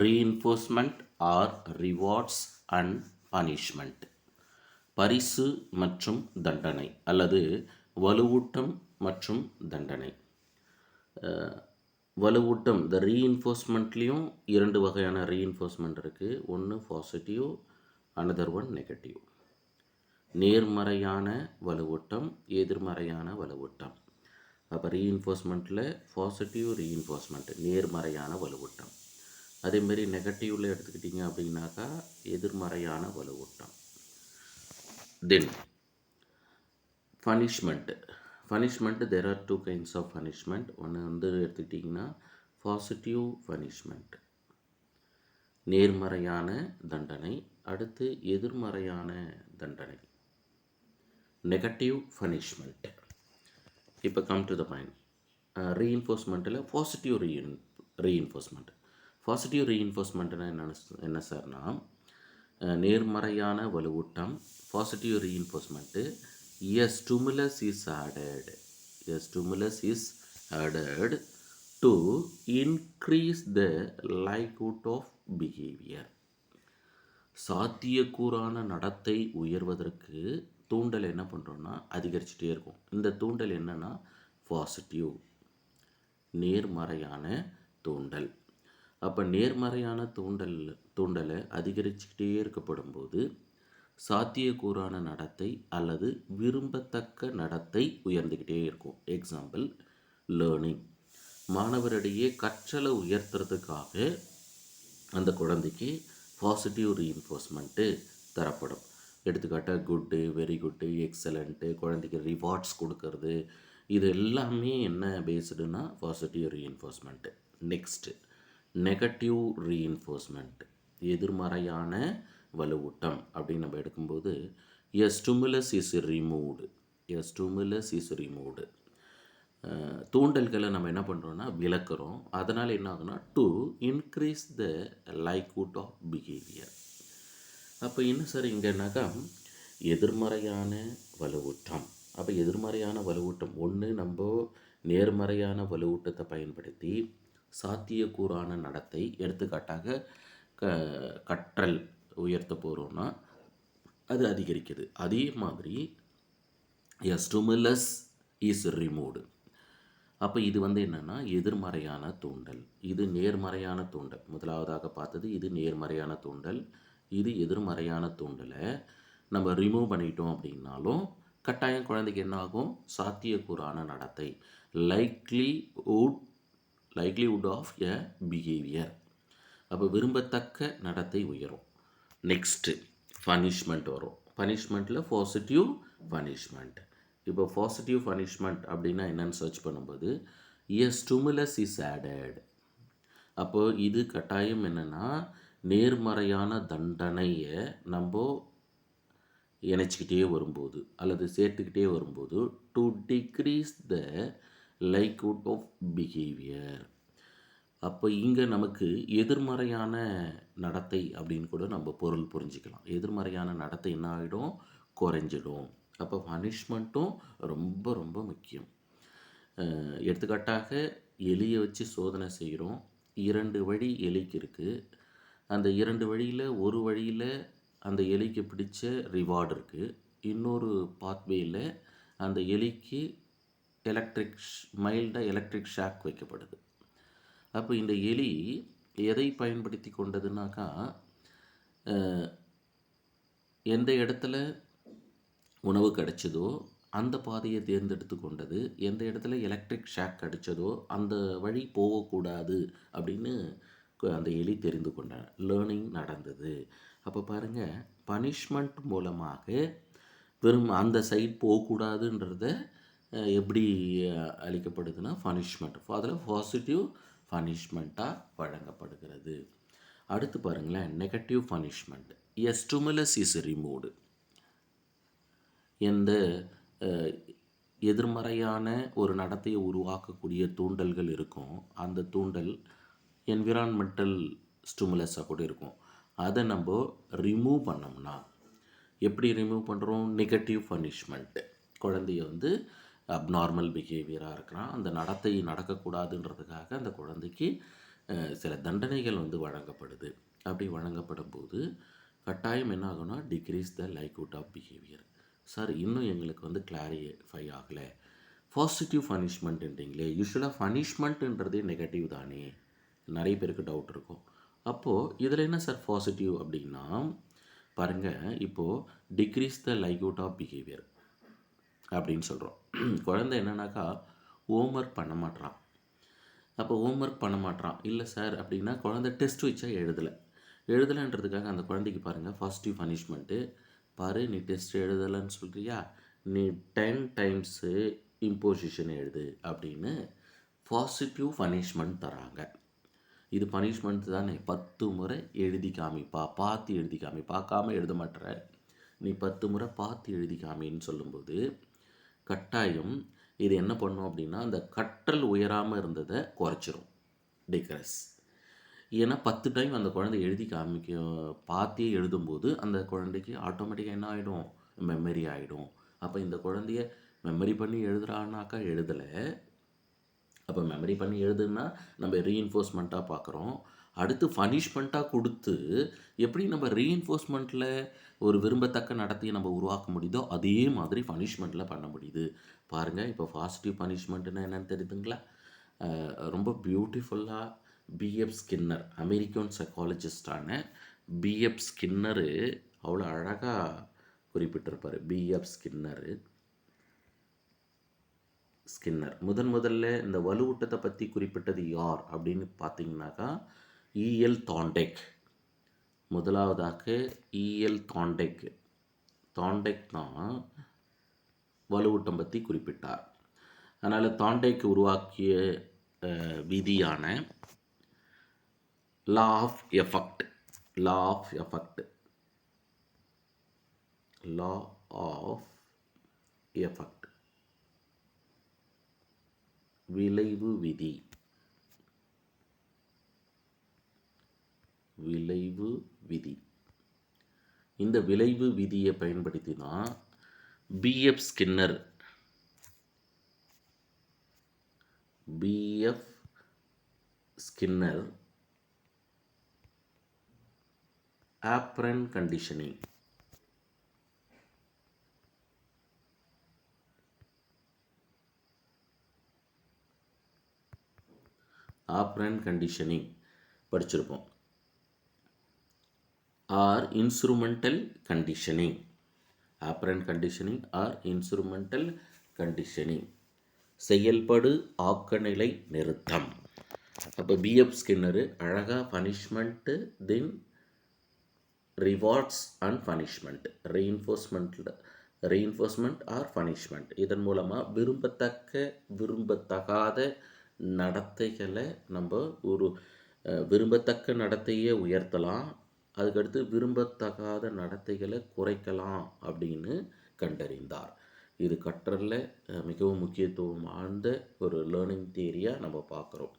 Reinforcement are rewards and punishment பரிசு மற்றும் தண்டனை அல்லது வலுவூட்டம் மற்றும் தண்டனை. வலுவூட்டம் இந்த ரீஇன்ஃபோர்ஸ்மெண்ட்லேயும் இரண்டு வகையான ரீஇன்ஃபோர்ஸ்மெண்ட் இருக்குது ஒன்று பாசிட்டிவ் அனதர் ஒன் நெகட்டிவ் நேர்மறையான வலுவூட்டம் எதிர்மறையான வலுவூட்டம். அப்போ ரீஇன்ஃபோர்ஸ்மெண்ட்டில் பாசிட்டிவ் ரீஇன்ஃபோர்ஸ்மெண்ட் நேர்மறையான வலுவூட்டம். அதேமாரி நெகட்டிவில் எடுத்துக்கிட்டிங்க அப்படின்னாக்கா எதிர்மறையான வலுவூட்டம். Then punishment punishment there are two kinds of punishment ஒன்று வந்து எடுத்துக்கிட்டிங்கன்னா பாசிட்டிவ் பனிஷ்மெண்ட் நேர்மறையான தண்டனை. அடுத்து எதிர்மறையான தண்டனை. நெகட்டிவ் பனிஷ்மெண்ட் இப்போ கம் டு த பாயிண்ட் ரீஎன்ஃபோர்ஸ்மெண்ட்டில் பாசிட்டிவ் ரீஇன் ரீஎன்ஃபோர்ஸ்மெண்ட் பாசிட்டிவ் ரீஇன்ஃபோர்ஸ்மெண்ட்னா என்ன என்ன சார்னா நேர்மறையான வலுவூட்டம் positive reinforcement a stimulus is added a stimulus is added to increase the likelihood of behaviour சாத்தியக்கூறான நடத்தை உயர்வதற்கு தூண்டல் என்ன பண்ணுறோன்னா அதிகரிச்சுட்டே இருக்கும். இந்த தூண்டல் என்னன்னா பாசிட்டிவ் நேர்மறையான தூண்டல். அப்போ நேர்மறையான தூண்டல் தூண்டலை அதிகரிச்சுக்கிட்டே இருக்கப்படும் போது சாத்தியக்கூறான நடத்தை அல்லது விரும்பத்தக்க நடத்தை உயர்ந்துக்கிட்டே இருக்கும். எக்ஸாம்பிள் லேர்னிங் மாணவரிடையே கற்றலை உயர்த்துறதுக்காக அந்த குழந்தைக்கு பாசிட்டிவ் ரீஎன்ஃபோர்ஸ்மெண்ட்டு தரப்படும். எடுத்துக்காட்டாக குட்டு வெரி குட்டு எக்ஸலண்ட்டு குழந்தைக்கு ரிவார்ட்ஸ் கொடுக்கறது. இது எல்லாமே என்ன பேஸ்டுனா positive reinforcement next negative reinforcement எதிர்மறையான வலுவூட்டம் அப்படின்னு நம்ம எடுக்கும்போது a stimulus is removed a stimulus is removed தூண்டல்களை நம்ம என்ன பண்ணுறோன்னா விளக்குறோம். அதனால் என்ன ஆகுனா to increase the likelihood of behaviour அப்போ என்ன சார் இங்கேனாக்கா எதிர்மறையான வலுவூட்டம். அப்போ எதிர்மறையான வலுவூட்டம் ஒன்று நம்ம நேர்மறையான வலுவூட்டத்தை பயன்படுத்தி சாத்தியக்கூறான நடத்தை எடுத்துக்காட்டாக க கற்றல் உயர்த்த போகிறோன்னா அது அதிகரிக்குது. அதே மாதிரி எ ஸ்டுமுலஸ் இஸ் ரிமூவ்டு அப்போ இது வந்து என்னென்னா எதிர்மறையான தூண்டல். இது நேர்மறையான தூண்டல். முதலாவதாக பார்த்தது இது நேர்மறையான தூண்டல். இது எதிர்மறையான தூண்டலை நம்ம ரிமூவ் பண்ணிட்டோம் அப்படின்னாலும் கட்டாயம் குழந்தைக்கு என்ன ஆகும்? சாத்தியக்கூறான நடத்தை. Likelihood likelihood of a behaviour அப்போ விரும்பத்தக்க நடத்தை உயரும். நெக்ஸ்ட்டு பனிஷ்மெண்ட் வரும். பனிஷ்மெண்ட்டில் பாசிட்டிவ் பனிஷ்மெண்ட் இப்போ பாசிட்டிவ் பனிஷ்மெண்ட் அப்படின்னா என்னன்னு சர்ச் பண்ணும்போது எ ஸ்டுமுலஸ் இஸ் ஆடட் அப்போ இது கட்டாயம் என்னென்னா நேர்மறையான தண்டனையை நம்ம இணைச்சிக்கிட்டே வரும்போது அல்லது சேர்த்துக்கிட்டே வரும்போது to decrease the likelihood of behaviour அப்போ இங்கே நமக்கு எதிர்மறையான நடத்தை அப்படின்னு கூட நம்ம பொருள் புரிஞ்சுக்கலாம். எதிர்மறையான நடத்தை என்ன ஆகிடும் குறைஞ்சிடும். அப்போ பனிஷ்மெண்ட்டும் ரொம்ப ரொம்ப முக்கியம். எடுத்துக்காட்டாக எலியை வச்சு சோதனை செய்கிறோம் இரண்டு வழி எலிக்கு இருக்குது அந்த இரண்டு வழியில் ஒரு வழியில் அந்த எலிக்கு பிடிச்ச ரிவார்டு இருக்குது இன்னொரு பாத்வேயில் அந்த எலிக்கு எலக்ட்ரிக் மைல்டாக எலக்ட்ரிக் ஷாக் வைக்கப்படுது. அப்போ இந்த எலி எதை பயன்படுத்தி கொண்டதுனாக்கா எந்த இடத்துல உணவு கிடைச்சதோ அந்த பாதையை தேர்ந்தெடுத்து கொண்டது எந்த இடத்துல எலக்ட்ரிக் ஷாக் கிடைச்சதோ அந்த வழி போகக்கூடாது அப்படின்னு அந்த எலி தெரிந்து கொண்டான் லேர்னிங் நடந்தது. அப்போ பாருங்கள் பனிஷ்மெண்ட் மூலமாக வெறும் அந்த சைட் போகக்கூடாதுன்றத எப்படி அளிக்கப்படுதுன்னா பனிஷ்மெண்ட் அதில் பாசிட்டிவ் பனிஷ்மெண்ட்டாக வழங்கப்படுகிறது. அடுத்து பாருங்களேன் negative punishment a stimulus is removed எந்த எதிர்மறையான ஒரு நடத்தையை உருவாக்கக்கூடிய தூண்டல்கள் இருக்கும். அந்த தூண்டல் என்விரான்மெண்டல் ஸ்டிமுலஸாக கூட இருக்கும். அதை நம்ம ரிமூவ் பண்ணோம்னா எப்படி ரிமூவ் பண்ணுறோம் நெகட்டிவ் பனிஷ்மெண்ட்டு குழந்தைய வந்து அப்நார்மல் பிஹேவியராக இருக்கிறான். அந்த நடத்தை நடக்கக்கூடாதுன்றதுக்காக அந்த குழந்தைக்கு சில தண்டனைகள் வந்து வழங்கப்படுது. அப்படி வழங்கப்படும் போது கட்டாயம் என்ன ஆகும்னா decrease the likelihood of behaviour sir இன்னும் எங்களுக்கு வந்து கிளாரிஃபை ஆகலை. பாசிட்டிவ் பனிஷ்மெண்ட்ன்றீங்களே யூஸ்வலாக பனிஷ்மெண்ட்டுன்றதே நெகட்டிவ் தானே. நிறைய பேருக்கு டவுட் இருக்கும். அப்போது இதில் என்ன சார் பாசிட்டிவ் அப்படின்னா பாருங்கள் இப்போது decrease the likelihood of behaviour அப்படின்னு சொல்கிறோம் குழந்தை என்னன்னாக்கா ஹோம்ஒர்க் பண்ண மாட்றான். அப்போ ஹோம்ஒர்க் பண்ண மாட்றான். இல்லை சார் அப்படின்னா குழந்தை டெஸ்ட் வச்சா எழுதலை. எழுதலைன்றதுக்காக அந்த குழந்தைக்கு பாருங்கள் பாசிட்டிவ் பனிஷ்மெண்ட்டு பாரு நீ டெஸ்ட் எழுதலைன்னு சொல்கிறியா நீ டென் டைம்ஸு இம்போசிஷன் எழுது அப்படின்னு பாசிட்டிவ் பனிஷ்மெண்ட் தராங்க. இது பனிஷ்மெண்ட் தானே. பத்து முறை எழுதி காமிப்பா பார்த்து எழுதி காமி பார்க்காம எழுத மாட்டுற நீ பத்து முறை பார்த்து எழுதி காமின்னு சொல்லும்போது கட்டாயம் இது என்ன பண்ணும் அப்படின்னா அந்த கற்றல் உயராமல் இருந்ததை குறைச்சிரும். டிக்ரஸ் ஏன்னா பத்து டைம் அந்த குழந்தை எழுதி காமிக்க பார்த்தே எழுதும்போது அந்த குழந்தைக்கு ஆட்டோமேட்டிக்காக என்ன ஆகிடும் மெமரி ஆகிடும் அப்போ இந்த குழந்தைய மெமரி பண்ணி எழுதுறான்னாக்கா எழுதலை. அப்போ மெமரி பண்ணி எழுதுன்னா நம்ம ரீஎன்ஃபோர்ஸ்மெண்ட்டாக பார்க்குறோம் அடுத்து பனிஷ்மெண்ட்டாக கொடுத்து எப்படி நம்ம ரீஎன்ஃபோர்ஸ்மெண்ட்டில் ஒரு விரும்பத்தக்க நடத்தையை நம்ம உருவாக்க முடியுதோ அதே மாதிரி பனிஷ்மெண்ட்டில் பண்ண முடியுது. பாருங்கள் இப்போ பாசிட்டிவ் பனிஷ்மெண்ட்டுன்னா என்னன்னு தெரியுதுங்களா? ரொம்ப பியூட்டிஃபுல்லாக பிஎஃப் ஸ்கின்னர் அமெரிக்கன் சைக்காலஜிஸ்டான பிஎஃப் ஸ்கின்னரு அவ்வளோ அழகாக குறிப்பிட்டிருப்பார். பிஎஃப் ஸ்கின்னரு ஸ்கின்னர் முதன் முதல்ல இந்த வலுவூட்டத்தை பற்றி குறிப்பிட்டது யார் அப்படின்னு பார்த்தீங்கன்னாக்கா இஎல் தாண்டெக் முதலாவதாக இஎல் தாண்டெக் தாண்டெக் தான் வலுவூட்டம் பற்றி குறிப்பிட்டார். அதனால் தாண்டெக் உருவாக்கிய விதியான law of effect law of effect law of effect விளைவு விதி. விளைவு விதி. இந்த விளைவு விதியை பயன்படுத்தி தான் BF Skinner BF Skinner operant conditioning operant conditioning படிச்சிருப்போம். Or instrumental conditioning operant conditioning or instrumental conditioning செயல்படு ஆக்கநிலை நிறுத்தம். அப்போ பிஎஃப் ஸ்கின்னரு அழகாக punishment then rewards and punishment ரெயின்ஃபோர்ஸ்மெண்ட்டில் reinforcement or punishment இதன் மூலமாக விரும்பத்தக்க விரும்பத்தகாத நடத்தைகளை நம்ம ஒரு விரும்பத்தக்க நடத்தையை உயர்த்தலாம். அதுக்கடுத்து விரும்பத்தகாத நடத்தைகளை குறைக்கலாம் அப்படின்னு கண்டறிந்தார். இது கற்றலில் மிகவும் முக்கியத்துவம் ஆழ்ந்த ஒரு லேர்னிங் தியரியாக நம்ம பார்க்குறோம்.